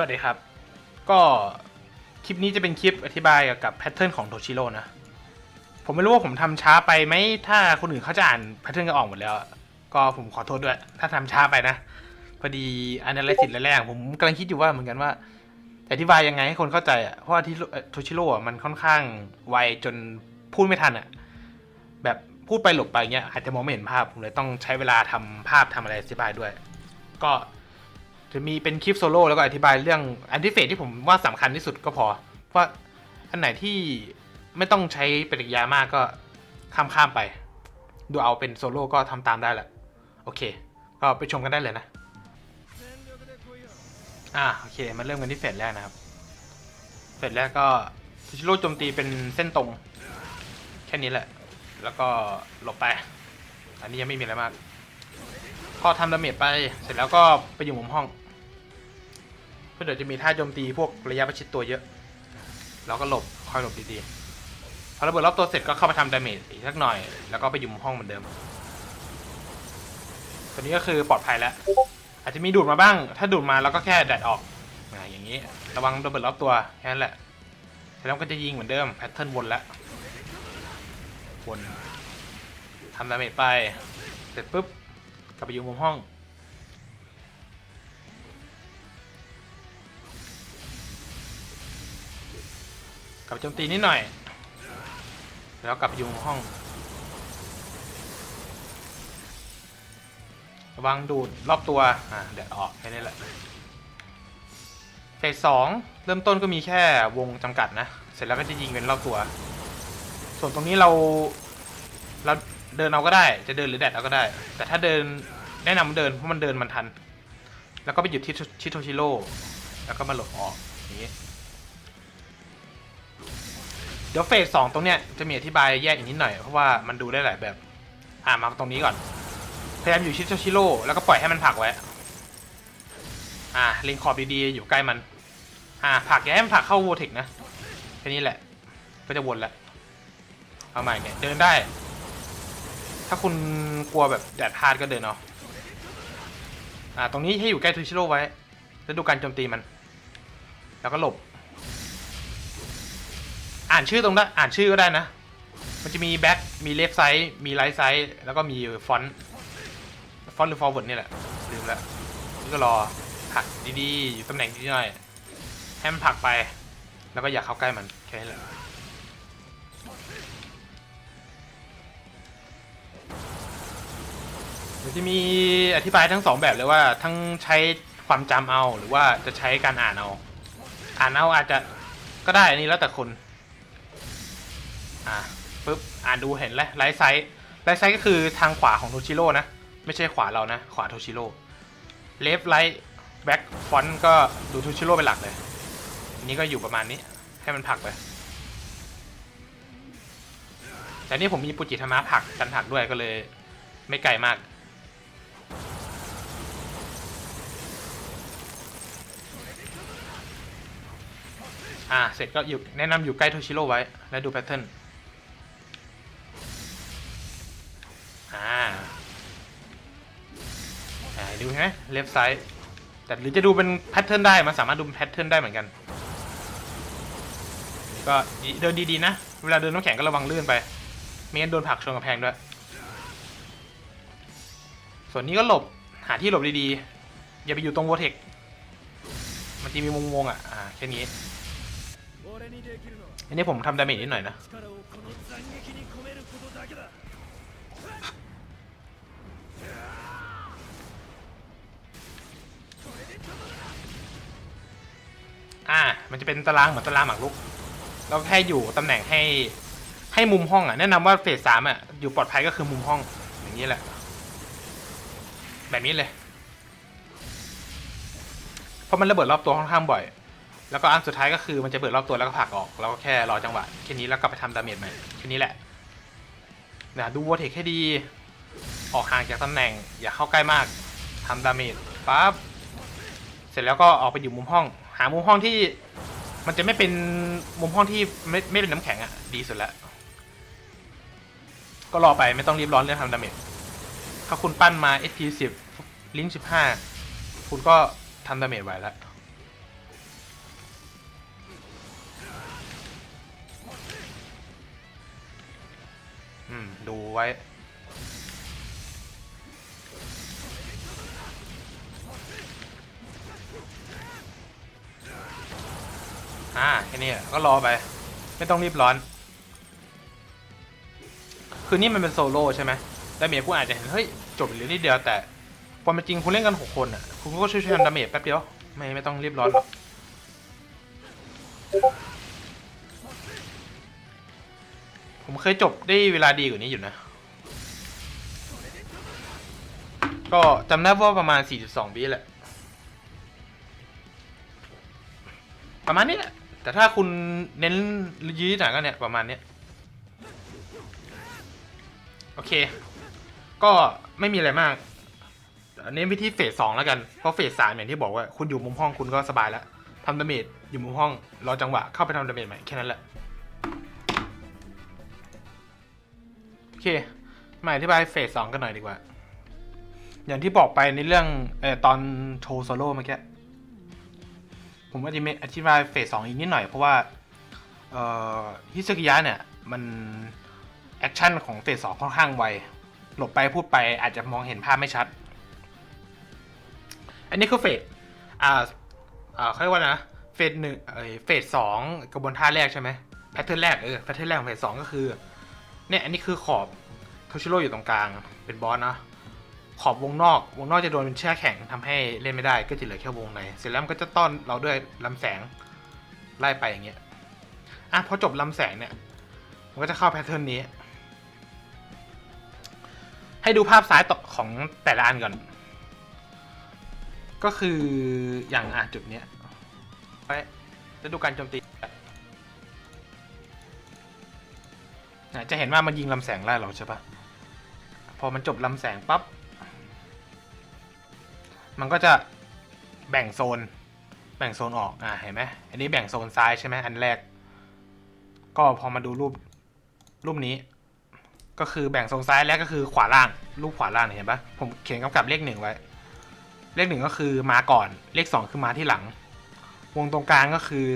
วัสดีครับ ก็คลิปนี้จะเป็นคลิปอธิบายเกี่ยวกับแพทเทิร์นของโทชิโร่นะ ผมไม่รู้ว่าผมทำช้าไปไหมถ้าคนอื่นเขาจะอ่านแพทเทิร์นกันออกหมดแล้ว ก็ผมขอโทษด้วย ถ้าทำช้าไปนะ พอดีอันนั้นไรสิทธิ์แรกๆผมกำลังคิดอยู่ว่าเหมือนกันว่าอธิบายยังไงให้คนเข้าใจอะ เพราะว่าที่โทชิโร่มันค่อนข้างไวจนพูดไม่ทันอะ แบบพูดไปหลบไปเงี้ยอาจจะมองไม่เห็นภาพ ผมเลยต้องใช้เวลาทำภาพทำอะไรอธิบายด้วย ก็ จะมีเป็นคลิปโซโล่แล้วก็อธิบายเรื่องอันที่เฟสที่ผมว่าสำคัญที่สุดก็พอ เพราะอันไหนที่ไม่ต้องใช้ปฏิกิริยามากก็ข้ามข้ามๆไป ดูเอาเป็นโซโล่ก็ทำตามได้แหละ โอเค ก็ไปชมกันได้เลยนะ อ่าโอเค มาเริ่มกันที่เฟสแรกนะครับ เฟสแรกก็ทิชิโร่โจมตีเป็นเส้นตรง แค่นี้แหละ แล้วก็หลบไป อันนี้ยังไม่มีอะไรมาก พอทำดาเมจไปเสร็จแล้วก็ไปอยู่มุมห้อง เพื่อเดี๋ยวจะมีท่าโจมตีพวกระยะประชิดตัวเยอะ เราก็หลบคอยหลบดีๆ พอระเบิดรอบตัวเสร็จก็เข้ามาทำดาเมจอีกสักหน่อย แล้วก็ไปอยู่มุมห้องเหมือนเดิม ตัวนี้ก็คือปลอดภัยแล้ว อาจจะมีดูดมาบ้าง ถ้าดูดมาเราก็แค่แดดออกอ่าอย่างนี้ ระวังระเบิดรอบตัวแค่นั้นแหละแล้วก็จะยิงเหมือนเดิมแพทเทิร์นวนแล้ววนทำดาเมจไป เสร็จปุ๊บ กลับไปอยู่มุมห้อง กลับโจมตีนิดหน่อย แล้วกลับไปอยู่มุมห้อง ระวังดูดรอบตัว อ่าเดี๋ยวออกแค่นี้แหละเฟสสองเริ่มต้นก็มีแค่วงจำกัดนะ เสร็จแล้วก็จะยิงเป็นรอบตัว ส่วนตรงนี้เราเรา เดินเอาก็ได้ จะเดินหรือแดดเอาก็ได้ แต่ถ้าเดินแนะนำเดินเพราะมันเดินมันทัน แล้วก็ไปหยุดที่ชิโตชิโร่แล้วก็มาหลบออกอย่างนี้เดี๋ยวเฟสสองตรงเนี้ยจะมีอธิบายแยกอีกนิดหน่อยเพราะว่ามันดูได้หลายแบบ อ่ามาตรงนี้ก่อน พยายามอยู่ชิโตชิโร่แล้วก็ปล่อยให้มันผลักไว้ อ่าเล็งขอบดีๆอยู่ใกล้มัน อ่าผลักอย่าให้มันผลักเข้าโวเทกนะแค่นี้แหละ ก็จะวนแล้วเอาใหม่เนี่ยเดินได้ ถ้าคุณกลัวแบบแดดพลาดก็เดินเอาอ่าตรงนี้ให้อยู่ใกล้ทูชิโร่ไว้ แล้วดูการโจมตีมัน แล้วก็หลบ อ่านชื่อตรงนั้นอ่านชื่อก็ได้นะ มันจะมีแบ็คมีเลฟไซด์มีไรท์ไซด์แล้วก็มีฟอนต์ฟอนต์หรือฟอร์เวิร์ดนี่แหละลืมแล้วนี่ก็รอผลักดีๆอยู่ตำแหน่งดีหน่อยให้มันผลักไป แล้วก็อย่าเข้าใกล้มันแค่นี้แหละ เดี๋ยวจะมีอธิบายทั้งสองแบบเลยว่าทั้งใช้ความจำเอาหรือว่าจะใช้การอ่านเอา อ่านเอาอาจจะก็ได้อันนี้แล้วแต่คนอ่าปุ๊บอ่านดูเห็นแล้วไลท์ไซส์ไลท์ไซส์ก็คือทางขวาของโทชิโร่นะ ไม่ใช่ขวาเรานะ ขวาโทชิโร่เลฟไลท์แบ็กฟอนต์ก็ดูโทชิโร่เป็นหลักเลยอันนี้ก็อยู่ประมาณนี้ให้มันผลักไปแต่นี่ผมมีปุจิธรรมะผลักกันผลักด้วยก็เลยไม่ไกลมาก อ่า เสร็จก็อยู่แนะนำอยู่ใกล้โทชิโร่ไว้ แล้วดูแพทเทิร์น อ่า อ่า ดูไหมเลฟไซด์แต่หรือจะดูเป็นแพทเทิร์นได้ มันสามารถดูเป็นแพทเทิร์นได้เหมือนกัน ก็เดินดีๆนะ เวลาเดินน้ำแข็งก็ระวังลื่นไป ไม่งั้นโดนผลักชนกำแพงด้วย ส่วนนี้ก็หลบ หาที่หลบดีๆ อย่าไปอยู่ตรงโวเทคมันจะมีวงๆอะ อ่าแค่นี้ อันนี้ผมทำดาเมจนิดหน่อยนะอ่า มันจะเป็นตารางเหมือนตารางหมากรุก เราแค่อยู่ตำแหน่งให้ให้มุมห้องอะ แนะนำว่าเฟสสามอะ อยู่ปลอดภัยก็คือมุมห้อง อย่างนี้แหละ แบบนี้เลย เพราะมันระเบิดรอบตัวค่อนข้างบ่อย แล้วก็อันสุดท้ายก็คือมันจะเบิดรอบตัวแล้วก็ผลักออก แล้วก็แค่รอจังหวะแค่นี้แล้วกลับไปทำดาเมจใหม่แค่นี้แหละนะดูวอเทคให้ดี ออกห่างจากตำแหน่ง อย่าเข้าใกล้มากทำดาเมจปั๊บเสร็จแล้วก็ออกไปอยู่มุมห้อง หามุมห้องที่มันจะไม่เป็นมุมห้องที่ไม่ไม่เป็นน้ำแข็งอะดีสุดแล้วก็รอไปไม่ต้องรีบร้อนเรื่องทำดาเมจถ้าคุณปั้นมา SP 10 ลิงก์15 คุณก็ทำดาเมจไหวแล้ว อืม ดูไว้ อ่าแค่นี้ก็รอไป ไม่ต้องรีบร้อน คือนี่มันเป็นโซโล่ใช่ไหมดาเมจคุณอาจจะเห็น เฮ้ย จบเหรือนิดเดียวแต่พอมันจริงคุณเล่นกันหกคนอะ คุณก็ช่วยๆทำดาเมจแป๊บเดียว ไม่ ไม่ต้องรีบร้อนหรอก ผมเคยจบได้เวลาดีกว่านี้อยู่นะ ก็จำได้ว่าประมาณ 42วิแหละ ประมาณนี้แหละ แต่ถ้าคุณเน้นยืดหน่อยก็เนี่ย ประมาณนี้โอเค ก็ไม่มีอะไรมากเน้นไปที่เฟสสองแล้วกัน เพราะเฟสสามอย่างที่บอกว่า คุณอยู่มุมห้องคุณก็สบายแล้วทำดาเมจอยู่มุมห้อง รอจังหวะเข้าไปทำดาเมจใหม่แค่นั้นแหละ เค มาอธิบายเฟสสองกันหน่อยดีกว่า อย่างที่บอกไปในเรื่องเออตอนโชว์โซโล่เมื่อกี้ ผมก็จะมีอธิบายเฟสสองอีกนิดหน่อยเพราะว่า เอ่อฮิซึกิยะเนี่ย มันแอคชั่นของเฟสสองค่อนข้างไว หลบไปพูดไปอาจจะมองเห็นภาพไม่ชัด อันนี้คือเฟสอ่าอ่าเขาเรียกว่านะ เฟสหนึ่งเอ้ยเฟสสองกระบวนท่าแรกใช่ไหมแพทเทิร์นแรกเออแพทเทิร์นแรกของเฟสสองก็คือ เนี่ยอันนี้คือขอบโทชิโร่อยู่ตรงกลาง เป็นบอสนะขอบวงนอก วงนอกจะโดนเป็นแช่แข็งทำให้เล่นไม่ได้ก็จะเหลือแค่วงใน เสร็จแล้วมันก็จะต้อนเราด้วยลำแสงไล่ไปอย่างเงี้ยอะพอจบลำแสงเนี่ย มันก็จะเข้าแพทเทิร์นนี้ ให้ดูภาพซ้ายต่อของแต่ละอันก่อน ก็คืออย่างอะจุดเนี้ยไปจะดูการโจมตี อะจะเห็นว่ามันยิงลำแสงไล่เราใช่ปะพอมันจบลำแสงปั๊บ มันก็จะแบ่งโซน แบ่งโซนออกอ่าเห็นไหมอันนี้แบ่งโซนซ้ายใช่ไหมอันแรก ก็พอมาดูรูปรูปนี้ ก็คือแบ่งโซนซ้ายแรกก็คือขวาล่าง รูปขวาล่างเนี่ยเห็นปะผมเขียนกำกับเลขหนึ่งไว้ เลขหนึ่งก็คือมาก่อน เลขสองคือมาที่หลัง วงตรงกลางก็คือ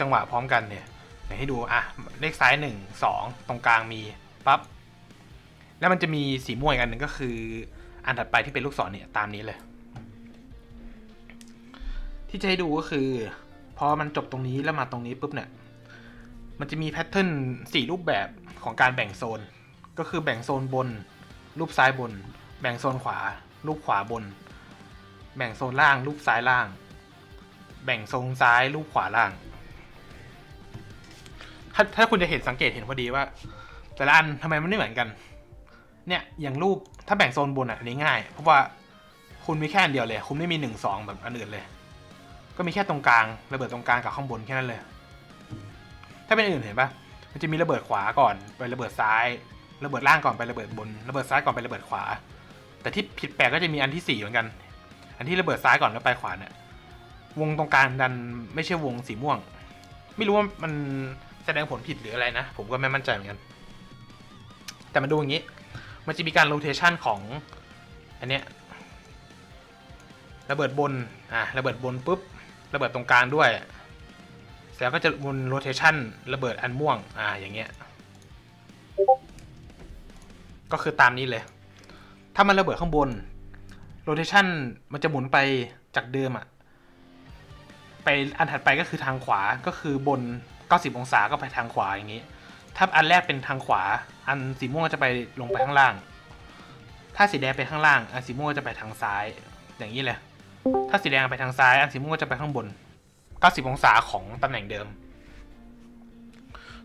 จังหวะพร้อมกันเนี่ย เดี๋ยวให้ดูอะเลขซ้ายหนึ่งสองตรงกลางมีปั๊บแล้วมันจะมีสีม่วงอีกอันหนึ่งก็คือ อันถัดไปที่เป็นลูกศรเนี่ยตามนี้เลย ที่จะให้ดูก็คือพอมันจบตรงนี้แล้วมาตรงนี้ปุ๊บเนี่ยมันจะมีแพทเทิร์นสี่รูปแบบของการแบ่งโซน ก็คือแบ่งโซนบน รูปซ้ายบน แบ่งโซนขวา รูปขวาบน แบ่งโซนล่าง รูปซ้ายล่าง แบ่งโซนซ้าย รูปขวาล่าง ถ้าถ้าคุณจะเห็นสังเกตเห็นพอดีว่า แต่ละอันทำไมมันไม่เหมือนกัน เนี่ยอย่างรูปถ้าแบ่งโซนบนอะอันนี้ง่าย เพราะว่าคุณมีแค่อันเดียวเลย คุณไม่มีหนึ่งสองแบบอันอื่นเลย ก็มีแค่ตรงกลางระเบิดตรงกลางกับข้างบนแค่นั้นเลย ถ้าเป็นอื่นเห็นปะมันจะมีระเบิดขวาก่อนไประเบิดซ้าย ระเบิดล่างก่อนไประเบิดบน ระเบิดซ้ายก่อนไประเบิดขวา แต่ที่ผิดแปลกก็จะมีอันที่สี่เหมือนกัน อันที่ระเบิดซ้ายก่อนแล้วไปขวาเนี่ยวงตรงกลางดันไม่ใช่วงสีม่วง ไม่รู้ว่ามัน แสดงผลผิดหรืออะไรนะ ผมก็ไม่มั่นใจเหมือนกัน แต่มาดูอย่างนี้ มันจะมีการโรเทชันของอันเนี้ยระเบิดบน อะระเบิดบนปุ๊บ ระเบิดตรงกลางด้วยเสร็จแล้วก็จะวนโรเทชันระเบิดอันม่วง อ่า อย่างเงี้ย ก็คือตามนี้เลย ถ้ามันระเบิดข้างบน โรเทชันมันจะหมุนไปจากเดิมอะไปอันถัดไปก็คือทางขวา ก็คือบน 90 องศาก็ไปทางขวาอย่างนี้ ถ้าอันแรกเป็นทางขวา อันสีม่วงก็จะไปลงไปข้างล่าง ถ้าสีแดงไปข้างล่าง อันสีม่วงก็จะไปทางซ้าย อย่างนี้เลย ถ้าสีแดงไปทางซ้าย อันสีม่วงก็จะไปข้างบน 90 องศาของตำแหน่งเดิม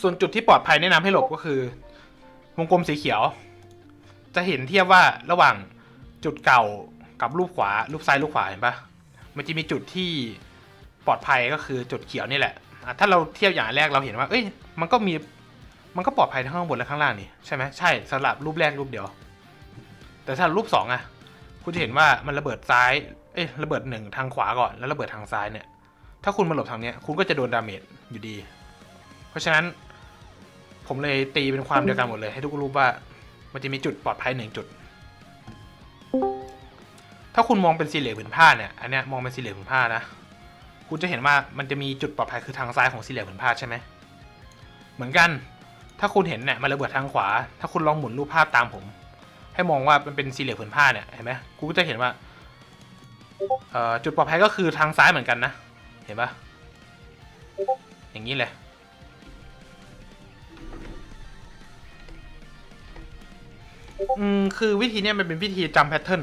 ส่วนจุดที่ปลอดภัยแนะนำให้หลบก็คือ วงกลมสีเขียว จะเห็นเทียบว่าระหว่างจุดเก่ากับรูปขวารูปซ้ายรูปขวาเห็นปะมันจะมีจุดที่ปลอดภัยก็คือจุดเขียวนี่แหละ ถ้าเราเทียบอย่างแรกเราเห็นว่า เอ้ย มันก็มี มันก็ปลอดภัยทั้งข้างบนและข้างล่างนี่ใช่ไหมใช่สำหรับรูปแรกรูปเดียว แต่ถ้ารูปสองอะคุณจะเห็นว่ามันระเบิดซ้าย เอ้ย ระเบิดหนึ่งทางขวาก่อน แล้วระเบิดทางซ้ายเนี่ย ถ้าคุณมาหลบทางเนี้ย คุณก็จะโดนดาเมจอยู่ดี เพราะฉะนั้น ผมเลยตีเป็นความเดียวกันหมดเลยให้ทุกรูปว่า มันจะมีจุดปลอดภัยหนึ่งจุด ถ้าคุณมองเป็นสี่เหลี่ยมผืนผ้าเนี่ย อันเนี้ยมองเป็นสี่เหลี่ยมผืนผ้านะ คุณจะเห็นว่ามันจะมีจุดปลอดภัยคือทางซ้ายของสี่เหลี่ยมผืนผ้าใช่ไหมเหมือนกัน ถ้าคุณเห็นเนี่ยมันระเบิดทางขวา ถ้าคุณลองหมุนรูปภาพตามผม ให้มองว่ามันเป็นสี่เหลี่ยมผืนผ้าเนี่ยเห็นไหมกูก็จะเห็นว่าจุดปลอดภัยก็คือทางซ้ายเหมือนกันนะ เห็นปะอย่างนี้เลยอืมคือวิธีเนี้ยมันเป็นวิธีจำแพทเทิร์น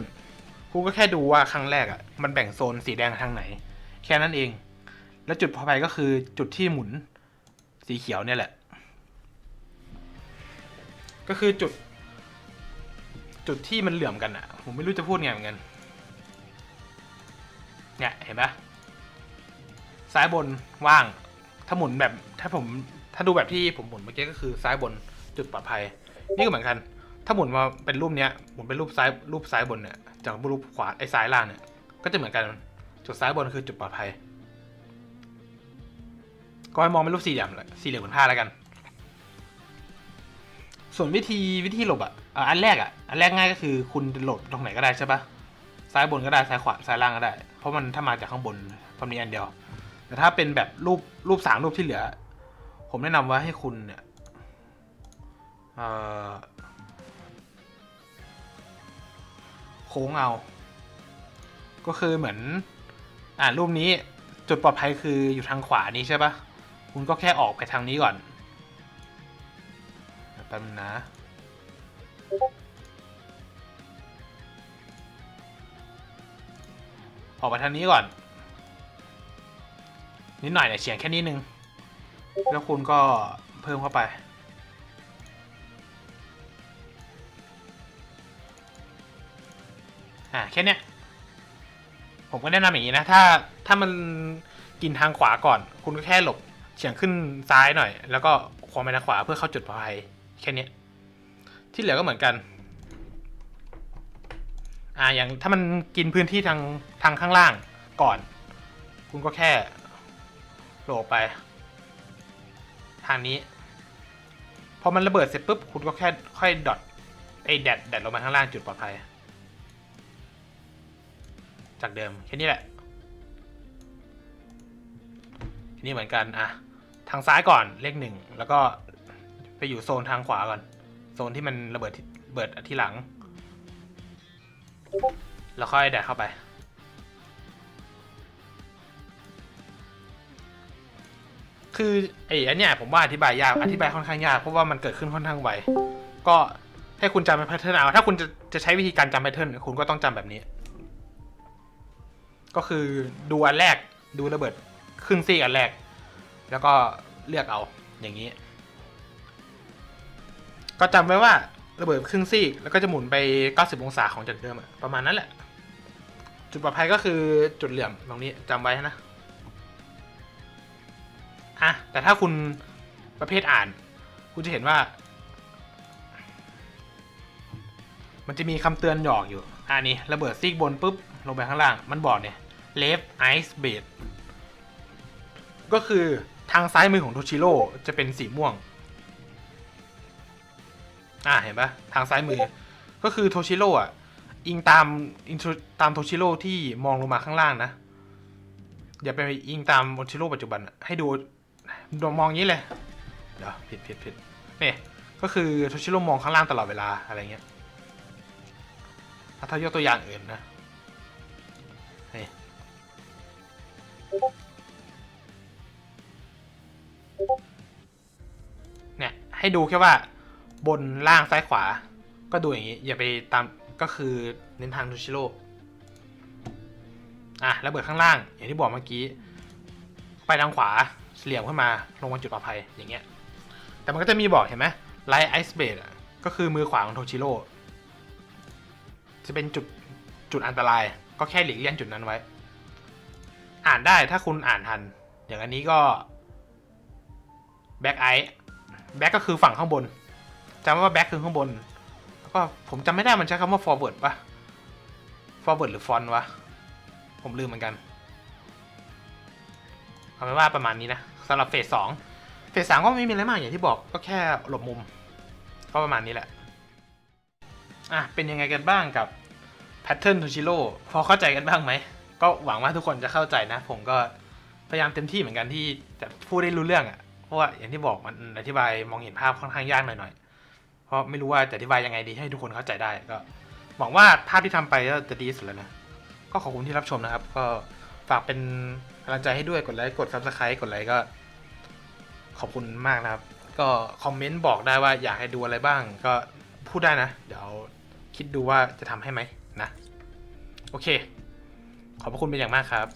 กูก็แค่ดูว่าครั้งแรกอะ่ะ มันแบ่งโซนสีแดงทางไหน แค่นั้นเอง แล้วจุดพอไปก็คือจุดที่หมุนสีเขียวเนี่ยแหละ ก็คือจุด จุดที่มันเหลื่อมกันอะ่ะผมไม่รู้จะพูดไงเหมือนกันเนี่ยเห็นปะซ้ายบนว่าง ถ้าหมุนแบบถ้าผมถ้าดูแบบที่ผมหมุนเมื่อกี้ก็คือซ้ายบนจุดปลอดภัย นี่ก็เหมือนกัน ถ้าหมุนมาเป็นรูปเนี้ยหมุนเป็นรูปซ้ายรูปซ้ายบนเนี่ยจากรูปขวาไอ้ซ้ายล่างเนี่ยก็จะเหมือนกัน จุดซ้ายบนคือจุดปลอดภัย ก็ให้มองเป็นรูปสี่เหลี่ยมสี่เหลี่ยมบนผ้าแล้วกัน ส่วนวิธีวิธีหลบอะอะอันแรกอะ อันแรกง่ายก็คือคุณหลบตรงไหนก็ได้ใช่ปะซ้ายบนก็ได้ซ้ายขวาซ้ายล่างก็ได้ เพราะมันถ้ามาจากข้างบนเพราะมีอันเดียว แต่ถ้าเป็นแบบรูปรูปสามรูปที่เหลือ ผมแนะนำว่าให้คุณเนี่ยเออโค้งเอา ก็คือเหมือน อ่ารูปนี้จุดปลอดภัยคืออยู่ทางขวานี้ใช่ปะคุณก็แค่ออกไปทางนี้ก่อนแป๊บนะออกไปทางนี้ก่อน นิดหน่อยเนี่ยเฉียงแค่นี้นึง แล้วคุณก็เพิ่มเข้าไป อ่าแค่เนี้ย ผมก็แนะนำอย่างนี้นะ ถ้าถ้ามันกินทางขวาก่อน คุณก็แค่หลบเฉียงขึ้นซ้ายหน่อย แล้วก็ควงไปทางขวาเพื่อเข้าจุดปลอดภัยแค่นี้ที่เหลือก็เหมือนกัน อ่าอย่างถ้ามันกินพื้นที่ทางทางข้างล่างก่อน คุณก็แค่โหลบไป ทางนี้พอมันระเบิดเสร็จปุ๊บคุณก็แค่ค่อยดอทไอ้แดดแดดลงมาข้างล่างจุดปลอดภัย จากเดิมแค่นี้แหละทีนี้เหมือนกันอะทางซ้ายก่อนเลขหนึ่งแล้วก็ไปอยู่โซนทางขวาก่อน โซนที่มันระเบิดระเบิดที่หลัง แล้วค่อยแดดเข้าไป คือไอ้อันเนี้ยผมว่าอธิบายยากอธิบายค่อนข้างยากเพราะว่ามันเกิดขึ้นค่อนข้างไวก็ให้คุณจำเป็นแพทเทิร์นเอาถ้าคุณจะจะใช้วิธีการจำแพทเทิร์นคุณก็ต้องจำแบบนี้ ก็คือดูอันแรกดูระเบิดครึ่งซี่อันแรก แล้วก็เลือกเอาอย่างนี้ ก็จำไว้ว่าระเบิดครึ่งซี่แล้วก็จะหมุนไป 90 องศาของจากเดิมประมาณนั้นแหละ จุดปลอดภัยก็คือจุดเหลี่ยมตรงนี้จำไว้นะอะแต่ถ้าคุณประเภทอ่าน คุณจะเห็นว่า มันจะมีคำเตือนหยอกอยู่ อ่านี่ระเบิดซีกบนปุ๊บลงไปข้างล่าง มันบอกเนี่ย left ice bed ก็คือทางซ้ายมือของโทชิโร่จะเป็นสีม่วง อ่าเห็นปะทางซ้ายมือ ก็คือโทชิโร่อะ อิงตามอิงตามโทชิโร่ที่มองลงมาข้างล่างนะ อย่าไปอิงตามโทชิโร่ปัจจุบัน ให้ดูดมองอย่างนี้เลย เดี๋ยวผิดผิดผิดนี่ก็คือโทชิโร่มองข้างล่างตลอดเวลาอะไรเงี้ย ถ้ายกตัวอย่างอื่นนะนี่เนี่ย ให้ดูแค่ว่าบนล่างซ้ายขวา ก็ดูอย่างนี้ อย่าไปตามก็คือเน้นทางโทชิโร่อะระเบิดข้างล่าง อย่างที่บอกเมื่อกี้ ไปทางขวาเหลี่ยมขึ้นมาลงมาจุดปลอดภัยอย่างเงี้ย แต่มันก็จะมีบอกเห็นไหมไลท์ไอซ์เบดก็คือมือขวาของโทชิโร่ จะเป็นจุดจุดอันตราย ก็แค่หลีกเลี่ยงจุดนั้นไว้ อ่านได้ถ้าคุณอ่านทัน อย่างอันนี้ก็แบ็กไอแบ็กก็คือฝั่งข้างบนจำไว้ว่าแบ็กคือข้างบน แล้วก็ผมจำไม่ได้มันใช้คำว่า forward ปะ forward หรือ front วะ ผมลืมเหมือนกัน เอาเป็นว่าประมาณนี้นะสำหรับเฟสสองเฟสสามก็ไม่มีอะไรมากอย่างที่บอกก็แค่หลบมุม ก็ประมาณนี้แหละ อะเป็นยังไงกันบ้างกับแพทเทิร์นทูชิโร่พอเข้าใจกันบ้างไหม ก็หวังว่าทุกคนจะเข้าใจนะ ผมก็พยายามเต็มที่เหมือนกันที่จะพูดได้รู้เรื่องอะ่ะเพราะว่าอย่างที่บอกมันอธิบายมองเห็นภาพค่อนข้างยากหน่อยๆเพราะไม่รู้ว่าจะอธิบายยังไงดีให้ทุกคนเข้าใจได้ก็หวังว่าภาพที่ทำไปก็จะดีสุดแล้วนะก็ขอบคุณที่รับชมนะครับ ก็ฝากเป็นกำลังใจให้ด้วยกดไลค์กด subscribe กดไลค์ก็ ขอบคุณมากนะครับ ก็คอมเมนต์บอกได้ว่าอยากให้ดูอะไรบ้าง ก็พูดได้นะ เดี๋ยว คิดดูว่าจะทำให้ไหมนะ โอเค ขอบพระคุณเป็นอย่างมากครับ